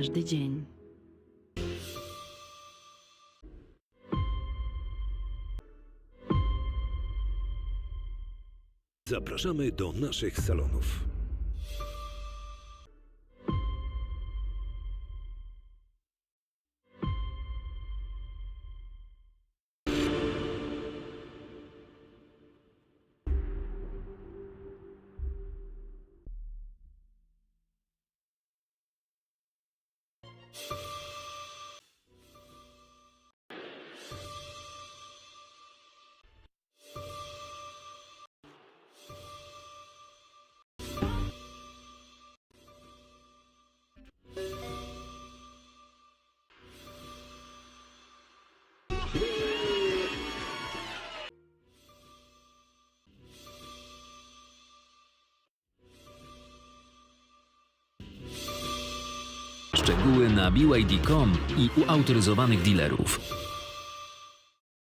Każdy dzień. Zapraszamy do naszych salonów. Shh. Szczegóły na BYD.com i u autoryzowanych dealerów.